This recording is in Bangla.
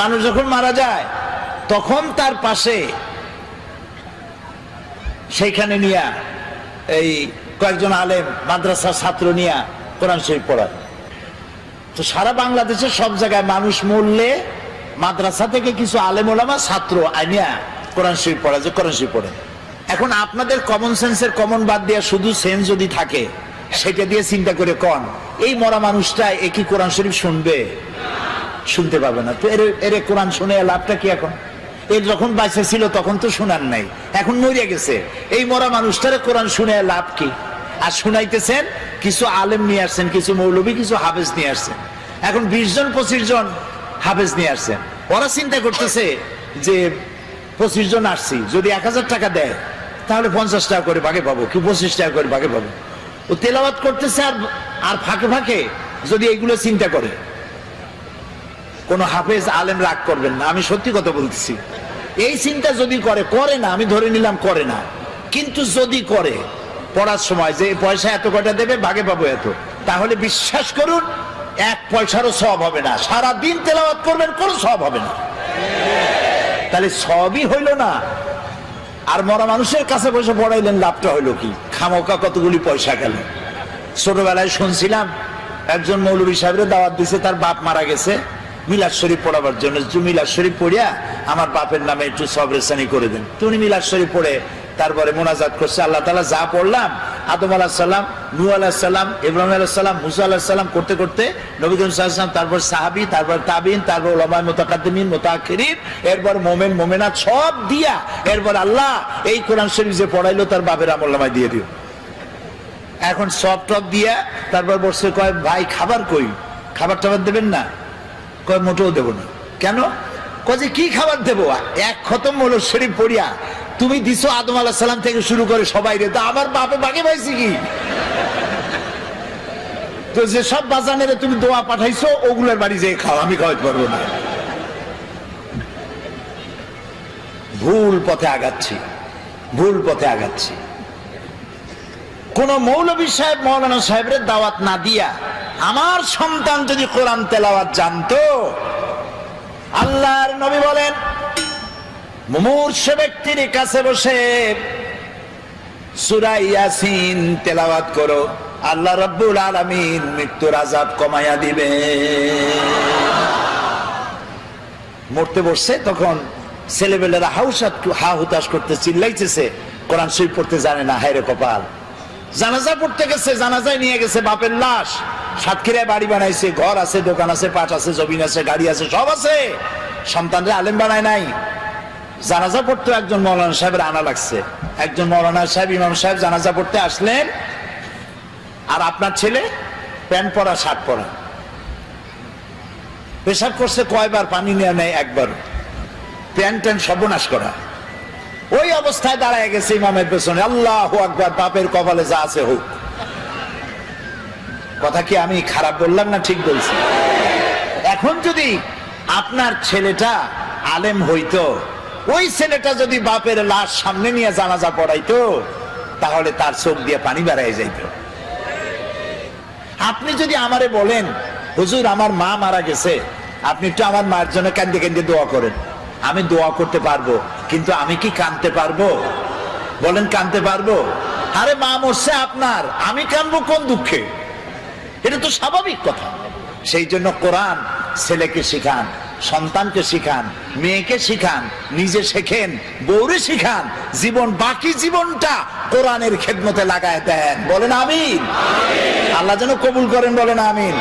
মানুষ যখন মারা যায়, তখন তার পাশে সেইখানে নিয়া এই কয়েকজন আলেম, মাদ্রাসার ছাত্র নিয়া কোরআন শরীফ পড়ায়। তো সারা বাংলাদেশের সব জায়গায় মানুষ মরলে মাদ্রাসা থেকে কিছু আলেম ওলামা ছাত্র আইনিয়া কোরআন শরীফ পড়া যে কোরআন শরীফ পড়ে। এখন আপনাদের কমন সেন্সের কমন বাদ দিয়ে শুধু সেন্স যদি থাকে, সেটা দিয়ে চিন্তা করে কন, এই মরা মানুষটা এ কি কোরআন শরীফ শুনবে? শুনতে পাবে না। তো এর কোরআন শুনে লাভটা কি এখন? এর যখন বাইসে ছিল, তখন তো শোনার নাই। এখন মরিয়া গেছে। এই মরা মানুষটারে কোরআন শুনে লাভ কি? আর শুনাইতেছেন, কিছু আলেম নিয়ে আসছেন, কিছু মৌলবী, কিছু হাফেজ নিয়ে আসছেন। এখন বিশ জন, পঁচিশ জন হাফেজ নিয়ে আসছেন। ওরা চিন্তা করতেছে যে, পঁচিশ জন আসছি, যদি এক হাজার টাকা দেয়, তাহলে পঞ্চাশ টাকা করে ভাগে পাবো, কি পঁচিশ টাকা করে ভাগে পাবো? ও তেলাওয়াত করতেছে আর আর ফাঁকে ফাঁকে যদি এগুলো চিন্তা করে। কোন হাফেজ আলেম রাগ করবেন না, আমি সত্যি কথা বলতেছি। এই চিন্তা যদি করে করে না, আমি ধরে নিলাম করে না। কিন্তু যদি করে, পড়ার সময় যে পয়সা এত কটা দেবে, ভাগে পাবো এত। তাহলে বিশ্বাস করুন, এক পয়সারও সব হবে না। সারা দিন তেলাওয়াত করবেন, কোনো সব হবে না। তাহলে সবই হইল না। আর মরা মানুষের কাছে বসে পড়াইলেন, লাভটা হইল কি? খামোকা কতগুলি পয়সা গেল। ছোটবেলায় শুনছিলাম, একজন মৌলবী সাহেবের দাওয়াত দিছে, তার বাপ মারা গেছে। মিলাদ শরীফ পড়াবার জন্য। মিলাদ শরীফ পড়িয়া আমার বাপের নামে একটু সবরেসানি করে দেন। তো উনি মিলাদ শরীফ পড়ে, তারপরে মোনাজাত করছে। আল্লাহ তালা যা পড়লাম, আদম আলাহ সাল্লাম নু আলাহ সাল্লাম ইব্রাহিম আলাহ সাল্লাম মুসা আলাহ সাল্লাম করতে করতে নবীন সাল্লাম, তারপর সাহাবি, তারপর তাবিন, তারপর ওলামায় মোতাকাদ্দিমিন মোতাকিরিন এরপর মোমেন মোমেনা সব দিয়া এরপর আল্লাহ এই কোরআন শরীফ যে পড়াইলো তার বাপের আমল্লামায় দিয়ে দিও। এখন সব টপ দিয়া তারপর বসে কয়, ভাই, খাবার কই? খাবার টাবার দেবেন না? কয়, মোটেও দেবো না। কেন? কয় কি খাবার দেবো? এক খতম হলো শরীফ পড়িয়া। তুমি দিছো আদম আলাহ সালাম থেকে শুরু করে সবাই রে। তা আমার বাপে বাগে পাইছি কি? তো যে সব বাজানের তুমি দোয়া পাঠাইছো, ওগুলোর বাড়ি যেয়ে খাও, আমি খাওয়াতে পারব না। ভুল পথে আগাচ্ছি। ভুল পথে আগাচ্ছি। কোন মৌলবী সাহেব, মৌলানা সাহেবের দাওয়াত না দিয়া আমার সন্তান যদি কোরআন তেলাওয়াত জানতো, আল্লাহর নবী বলেন, মুমূর্ষ ব্যক্তির কাছে বসে সুরা ইয়াসিন তেলাওয়াত করো, আল্লাহ রব্বুল আলামিন মৃত্যুর আজাব কমাইয়া দিবে। মরতে বসছে, তখন ছেলেবেলেরা হাউসাত হা হুতাশ করতে চিল্লাইতেছে, কোরআন শরীফ পড়তে জানে না হায়রে কপাল। জানাজা পড়তে গেছে, জানাজায় নিয়ে গেছে, বাপের লাশ। সাতক্ষীরায় বাড়ি বানাইছে, ঘর আছে, দোকান আছে, পাট আছে, জমিন আছে, গাড়ি আছে, সব আছে। সন্তানরা আলেম বানায় নাই। জানাজা পড়তে একজন মৌলানা সাহেবের আনা লাগছে। একজন মৌলানা সাহেব, ইমাম সাহেব জানাজা পড়তে আসলেন। আর আপনার ছেলে প্যান্ট পরা, শার্ট পরা। পেশাব করছে কয়বার, পানি নেওয়া নেয় একবার প্যান্ট ট্যান্ট সর্বনাশ করা। ওই অবস্থায় দাঁড়ায় গেছে ইমামের পেছনে। আল্লাহ আকবার, বাপের কপালে যা আছে হোক। কথা কি আমি খারাপ বললাম না ঠিক বলছি? এখন যদি আপনার ছেলেটা আলেম হইতো, ওই ছেলেটা যদি বাপের লাশ সামনে নিয়ে জানাজা পড়াইতো, তাহলে তার চোখ দিয়ে পানি বেড়াই যাইত। আপনি যদি আমারে বলেন, হুজুর, আমার মা মারা গেছে, আপনি একটু আমার মায়ের জন্য কান্দে কান্দে দোয়া করেন। আমি দোয়া করতে পারব। কিন্তু আমি কি কানতে পারব? বলেন, কানতে পারব? আরে, মা মরছে আপনার। আমি কানবো কোন দুঃখে? এটা তো স্বাভাবিক কথা। সেই জন্য কোরআন ছেলেকে শিখান, সন্তানকে শিখান, মেয়েকে শিখান, নিজে শেখেন বৌরে শিখান, জীবন, বাকি জীবনটা কোরআনের খেদমতে লাগায় দেন। বলেন, আমিন। আল্লাহ যেন কবুল করেন, বলেন, আমিন।